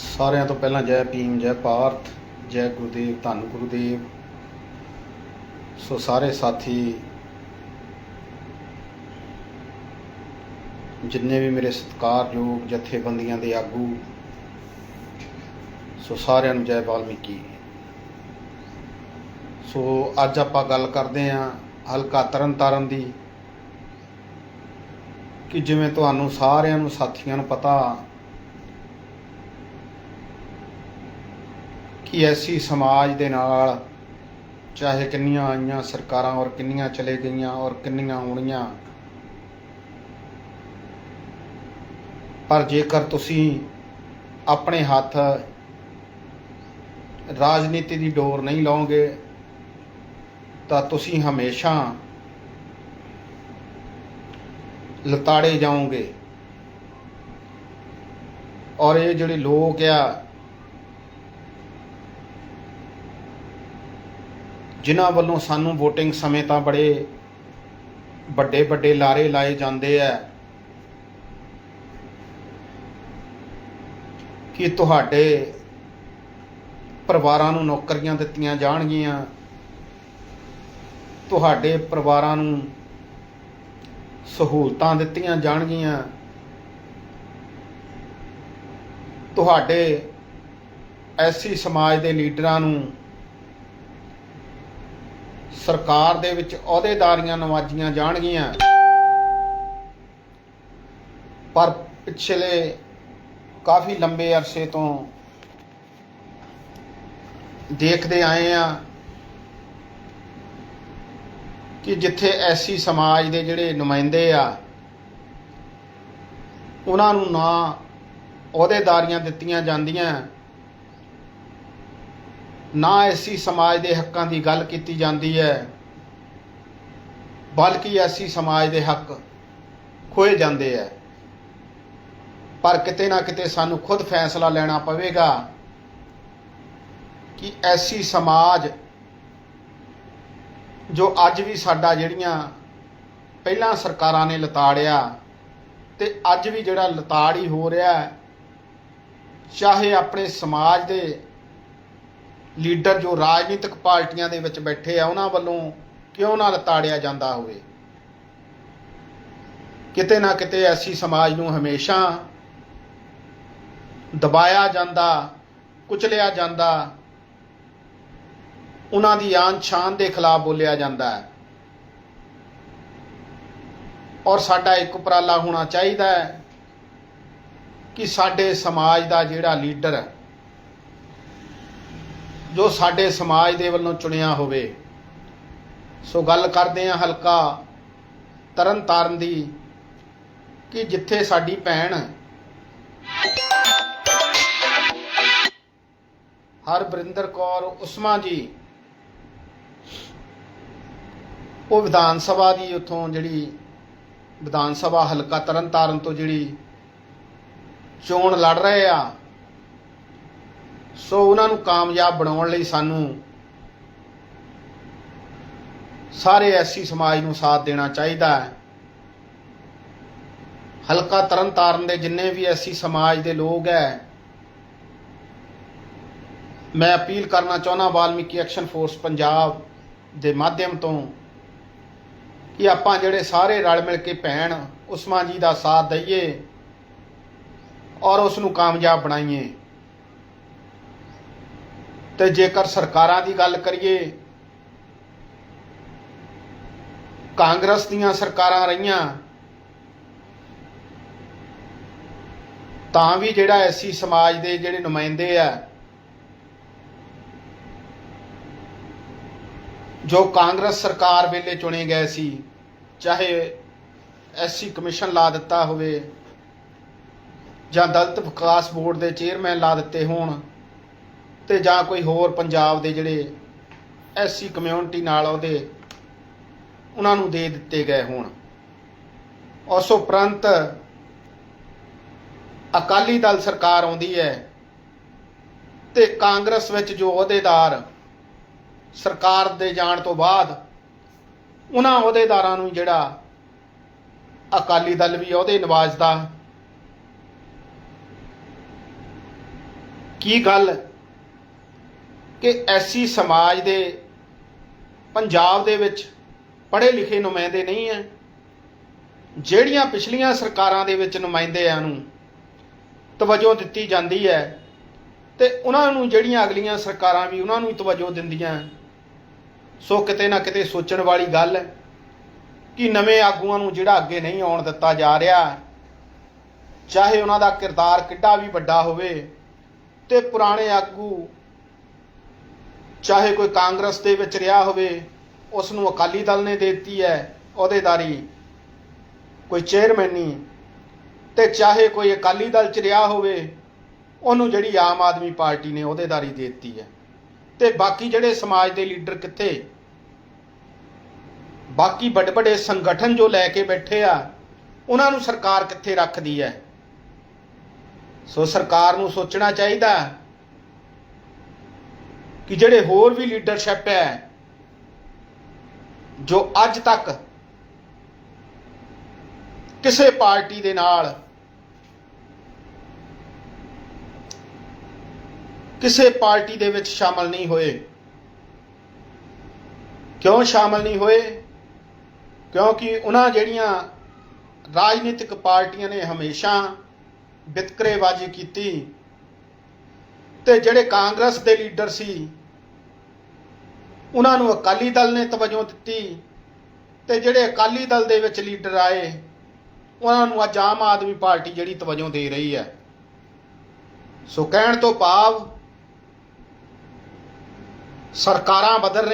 ਸਾਰਿਆਂ ਤੋਂ ਪਹਿਲਾਂ ਜੈ ਭੀਮ, ਜੈ ਭਾਰਤ ਜੈ ਗੁਰਦੇਵ, ਧੰਨ ਗੁਰਦੇਵ। ਸੋ ਸਾਰੇ ਸਾਥੀ, ਜਿੰਨੇ ਵੀ ਮੇਰੇ ਸਤਿਕਾਰਯੋਗ ਜਥੇਬੰਦੀਆਂ ਦੇ ਆਗੂ, ਸੋ ਸਾਰਿਆਂ ਨੂੰ ਜੈ ਵਾਲਮੀਕੀ। ਸੋ ਅੱਜ ਆਪਾਂ ਗੱਲ ਕਰਦੇ ਆਂ ਹਲਕਾ ਤਰਨਤਾਰਨ ਦੀ, ਕਿ ਜਿਵੇਂ ਤੁਹਾਨੂੰ ਸਾਰਿਆਂ ਨੂੰ ਸਾਥੀਆਂ ਨੂੰ ਪਤਾ ਕਿ ਐਸੀ ਸਮਾਜ ਦੇ ਨਾਲ ਚਾਹੇ ਕਿੰਨੀਆਂ ਆਈਆਂ ਸਰਕਾਰਾਂ ਔਰ ਕਿੰਨੀਆਂ ਚਲੇ ਗਈਆਂ ਔਰ ਕਿੰਨੀਆਂ ਆਉਣੀਆਂ ਪਰ ਜੇਕਰ ਤੁਸੀਂ ਆਪਣੇ ਹੱਥ ਰਾਜਨੀਤੀ ਦੀ ਡੋਰ ਨਹੀਂ ਲਾਓਗੇ, ਤਾਂ ਤੁਸੀਂ ਹਮੇਸ਼ਾ ਲਤਾੜੇ ਜਾਓਗੇ। ਔਰ ਇਹ ਜਿਹੜੇ ਲੋਕ ਆ ਜਿਨ੍ਹਾਂ ਵੱਲੋਂ ਸਾਨੂੰ VOTING ਸਮੇਂ ਤਾਂ ਬੜੇ ਵੱਡੇ ਵੱਡੇ ਲਾਰੇ ਲਾਏ ਜਾਂਦੇ ਆ ਕਿ ਤੁਹਾਡੇ ਪਰਿਵਾਰਾਂ ਨੂੰ ਨੌਕਰੀਆਂ ਦਿੱਤੀਆਂ ਜਾਣਗੀਆਂ? ਤੁਹਾਡੇ ਪਰਿਵਾਰਾਂ ਨੂੰ ਸਹੂਲਤਾਂ ਦਿੱਤੀਆਂ ਜਾਣਗੀਆਂ? ਤੁਹਾਡੇ ਐਸੀ ਸਮਾਜ ਦੇ ਲੀਡਰਾਂ ਨੂੰ ਸਰਕਾਰ ਦੇ ਵਿੱਚ ਅਹੁਦੇਦਾਰੀਆਂ ਨਵਾਜੀਆਂ ਜਾਣਗੀਆਂ। ਪਰ ਪਿਛਲੇ ਕਾਫੀ ਲੰਬੇ ਅਰਸੇ ਤੋਂ ਦੇਖਦੇ ਆਏ ਆ ਕਿ ਜਿੱਥੇ ਐਸੀ ਸਮਾਜ ਦੇ ਜਿਹੜੇ ਨੁਮਾਇੰਦੇ ਆ, ਉਹਨਾਂ ਨੂੰ ਨਾ ਅਹੁਦੇਦਾਰੀਆਂ ਦਿੱਤੀਆਂ ਜਾਂਦੀਆਂ। ਨਾ ਐਸੀ ਸਮਾਜ ਦੇ ਹੱਕਾਂ ਦੀ ਗੱਲ ਕੀਤੀ ਜਾਂਦੀ ਹੈ, ਬਲਕਿ ਐਸੀ ਸਮਾਜ ਦੇ ਹੱਕ ਖੋਏ ਜਾਂਦੇ ਆ ਪਰ ਕਿਤੇ ਨਾ ਕਿਤੇ ਸਾਨੂੰ ਖੁਦ ਫੈਸਲਾ ਲੈਣਾ ਪਵੇਗਾ ਕਿ ਐਸੀ ਸਮਾਜ ਜੋ ਅੱਜ ਵੀ ਸਾਡਾ ਜਿਹੜੀਆਂ ਪਹਿਲਾਂ ਸਰਕਾਰਾਂ ਨੇ ਲਤਾੜਿਆ ਤੇ ਅੱਜ ਵੀ ਜਿਹੜਾ ਲਤਾੜ ਹੀ ਹੋ ਰਿਹਾ, ਚਾਹੇ ਆਪਣੇ ਸਮਾਜ ਦੇ ਲੀਡਰ ਜੋ ਰਾਜਨੀਤਿਕ ਪਾਰਟੀਆਂ ਦੇ ਵਿੱਚ ਬੈਠੇ ਆ, ਉਹਨਾਂ ਵੱਲੋਂ ਕਿਉਂ ਨਾ ਲਤਾੜਿਆ ਜਾਂਦਾ ਹੋਵੇ? ਕਿਤੇ ਨਾ ਕਿਤੇ ਐਸੀ ਸਮਾਜ ਨੂੰ ਹਮੇਸ਼ਾ ਦਬਾਇਆ ਜਾਂਦਾ, ਕੁਚਲਿਆ ਜਾਂਦਾ, ਉਹਨਾਂ ਦੀ ਆਨ ਸ਼ਾਨ ਦੇ ਖਿਲਾਫ ਬੋਲਿਆ ਜਾਂਦਾ ਹੈ। ਔਰ ਸਾਡਾ ਇੱਕ ਉਪਰਾਲਾ ਹੋਣਾ ਚਾਹੀਦਾ ਹੈ ਕਿ ਸਾਡੇ ਸਮਾਜ ਦਾ ਜਿਹੜਾ ਲੀਡਰ ਹੈ ਜੋ ਸਾਡੇ ਸਮਾਜ ਦੇ ਵੱਲੋਂ ਚੁਣਿਆ ਹੋਵੇ। ਸੋ ਗੱਲ ਕਰਦੇ ਹਾਂ ਹਲਕਾ ਤਰਨ ਤਾਰਨ ਦੀ ਕਿ ਜਿੱਥੇ ਸਾਡੀ ਭੈਣ ਹਰਬਰਿੰਦਰ ਕੌਰ ਉਸਮਾ ਜੀ, ਉਹ ਵਿਧਾਨ ਸਭਾ ਦੀ ਉਥੋਂ ਜਿਹੜੀ ਵਿਧਾਨ ਸਭਾ ਹਲਕਾ ਤਰਨਤਾਰਨ ਤੋਂ ਜਿਹੜੀ ਚੋਣ ਲੜ ਰਹੇ ਆ ਸੋ ਉਹਨਾਂ ਨੂੰ ਕਾਮਯਾਬ ਬਣਾਉਣ ਲਈ ਸਾਨੂੰ ਸਾਰੇ ਐਸੀ ਸਮਾਜ ਨੂੰ ਸਾਥ ਦੇਣਾ ਚਾਹੀਦਾ ਹੈ। ਹਲਕਾ ਤਰਨ ਤਾਰਨ ਦੇ ਜਿੰਨੇ ਵੀ ਐਸੀ ਸਮਾਜ ਦੇ ਲੋਕ ਹੈ, ਮੈਂ ਅਪੀਲ ਕਰਨਾ ਚਾਹੁੰਦਾ ਵਾਲਮੀਕੀ ਐਕਸ਼ਨ ਫੋਰਸ ਪੰਜਾਬ ਦੇ ਮਾਧਿਅਮ ਤੋਂ ਕਿ ਆਪਾਂ ਜਿਹੜੇ ਸਾਰੇ ਰਲ ਮਿਲ ਕੇ ਭੈਣ ਉਸਮਾਨ ਜੀ ਦਾ ਸਾਥ ਦਈਏ ਔਰ ਉਸ ਨੂੰ ਕਾਮਯਾਬ ਬਣਾਈਏ। ਤੇ ਜੇਕਰ ਸਰਕਾਰਾਂ ਦੀ ਗੱਲ ਕਰੀਏ, ਕਾਂਗਰਸ ਦੀਆਂ ਸਰਕਾਰਾਂ ਰਹੀਆਂ, ਤਾਂ ਵੀ ਜਿਹੜਾ ਐਸੀ ਸਮਾਜ ਦੇ ਜਿਹੜੇ ਨੁਮਾਇੰਦੇ ਆ, ਜੋ ਕਾਂਗਰਸ ਸਰਕਾਰ ਵੇਲੇ ਚੁਣੇ ਗਏ ਸੀ, ਚਾਹੇ ਐਸੀ ਕਮਿਸ਼ਨ ਲਾ ਦਿੱਤਾ ਹੋਵੇ ਜਾਂ ਦਲਤ ਵਿਕਾਸ ਬੋਰਡ ਦੇ ਚੇਅਰਮੈਨ ਲਾ ਦਿੱਤੇ ਹੋਣ ਤੇ ਜਾਂ ਕੋਈ ਹੋਰ ਪੰਜਾਬ ਦੇ ਜਿਹੜੇ ਐਸੀ ਕਮਿਊਨਿਟੀ ਨਾਲ ਉਹਦੇ ਉਹਨਾਂ ਨੂੰ ਦੇ ਦਿੱਤੇ ਗਏ ਹੋਣ। ਉਸ ਉਪਰੰਤ ਅਕਾਲੀ ਦਲ ਸਰਕਾਰ ਆਉਂਦੀ ਹੈ ਤੇ ਕਾਂਗਰਸ ਵਿੱਚ ਜੋ ਅਹੁਦੇਦਾਰ ਸਰਕਾਰ ਦੇ ਜਾਣ ਤੋਂ ਬਾਅਦ ਉਹਨਾਂ ਅਹੁਦੇਦਾਰਾਂ ਨੂੰ ਜਿਹੜਾ ਅਕਾਲੀ ਦਲ ਵੀ ਅਹੁਦੇ ਨਿਵਾਜਦਾ ਕੀ ਗੱਲ ਕਿ ਐਸੀ ਸਮਾਜ ਦੇ, ਪੰਜਾਬ ਦੇ ਵਿੱਚ ਪੜ੍ਹੇ ਲਿਖੇ ਨੁਮਾਇੰਦੇ ਨਹੀਂ ਹੈ ਜਿਹੜੀਆਂ ਪਿਛਲੀਆਂ ਸਰਕਾਰਾਂ ਦੇ ਵਿੱਚ ਨੁਮਾਇੰਦਿਆਂ ਨੂੰ ਤਵੱਜੋ ਦਿੱਤੀ ਜਾਂਦੀ ਹੈ ਤੇ ਉਹਨਾਂ ਨੂੰ ਜਿਹੜੀਆਂ ਅਗਲੀਆਂ ਸਰਕਾਰਾਂ ਵੀ ਉਹਨਾਂ ਨੂੰ ਤਵੱਜੋ ਦਿੰਦੀਆਂ ਸੋ ਕਿਤੇ ਨਾ ਕਿਤੇ ਸੋਚਣ ਵਾਲੀ ਗੱਲ ਹੈ ਕਿ ਨਵੇਂ ਆਗੂਆਂ ਨੂੰ ਜਿਹੜਾ ਅੱਗੇ ਨਹੀਂ ਆਉਣ ਦਿੱਤਾ ਜਾ ਰਿਹਾ, ਚਾਹੇ ਉਹਨਾਂ ਦਾ ਕਿਰਦਾਰ ਕਿੱਡਾ ਵੀ ਵੱਡਾ ਹੋਵੇ ਤੇ ਪੁਰਾਣੇ ਆਗੂ ਚਾਹੇ ਕੋਈ ਕਾਂਗਰਸ ਦੇ ਵਿੱਚ ਰਿਹਾ ਹੋਵੇ ਉਸ ਨੂੰ ਅਕਾਲੀ ਦਲ ਨੇ ਦੇ ਦਿੱਤੀ ਹੈ ਅਹੁਦੇਦਾਰੀ ਕੋਈ ਚੇਅਰਮੈਨੀ ਤੇ ਚਾਹੇ ਕੋਈ ਅਕਾਲੀ ਦਲ ਚ ਰਿਹਾ ਹੋਵੇ, ਉਹਨੂੰ ਜਿਹੜੀ ਆਮ ਆਦਮੀ ਪਾਰਟੀ ਨੇ ਅਹੁਦੇਦਾਰੀ ਦੇ ਦਿੱਤੀ ਹੈ। ਤੇ ਬਾਕੀ ਜਿਹੜੇ ਸਮਾਜ ਦੇ ਲੀਡਰ ਕਿੱਥੇ? ਬਾਕੀ ਵੱਡੇ ਵੱਡੇ ਸੰਗਠਨ ਜੋ ਲੈ ਕੇ ਬੈਠੇ ਆ, ਉਹਨਾਂ ਨੂੰ ਸਰਕਾਰ ਕਿੱਥੇ ਰੱਖਦੀ ਹੈ? ਸੋ ਸਰਕਾਰ ਨੂੰ ਸੋਚਣਾ ਚਾਹੀਦਾ। ਕਿ ਜਿਹੜੇ ਹੋਰ ਵੀ ਲੀਡਰਸ਼ਿਪ ਹੈ, ਜੋ ਅੱਜ ਤੱਕ ਕਿਸੇ ਪਾਰਟੀ ਦੇ ਨਾਲ, ਕਿਸੇ ਪਾਰਟੀ ਦੇ ਵਿੱਚ ਸ਼ਾਮਲ ਨਹੀਂ ਹੋਏ। ਕਿਉਂ ਸ਼ਾਮਲ ਨਹੀਂ ਹੋਏ? ਕਿਉਂਕਿ ਉਹਨਾਂ ਜਿਹੜੀਆਂ ਰਾਜਨੀਤਿਕ ਪਾਰਟੀਆਂ ਨੇ ਹਮੇਸ਼ਾ ਵਿਤਕਰੇਬਾਜ਼ੀ ਕੀਤੀ, ਤੇ ਜਿਹੜੇ ਕਾਂਗਰਸ ਦੇ ਲੀਡਰ ਸੀ ਉਹਨਾਂ ਨੂੰ ਅਕਾਲੀ ਦਲ ਨੇ ਤਵੱਜੋ ਦਿੱਤੀ ਤੇ ਜਿਹੜੇ ਅਕਾਲੀ ਦਲ ਦੇ ਵਿੱਚ ਲੀਡਰ ਆਏ, ਉਹਨਾਂ ਨੂੰ ਅੱਜ ਆਮ ਆਦਮੀ ਪਾਰਟੀ ਜਿਹੜੀ ਤਵੱਜੋ ਦੇ ਰਹੀ ਹੈ। ਸੋ ਕਹਿਣ ਤੋਂ ਭਾਵ ਸਰਕਾਰਾਂ ਬਦਲ ਰਹੀਆਂ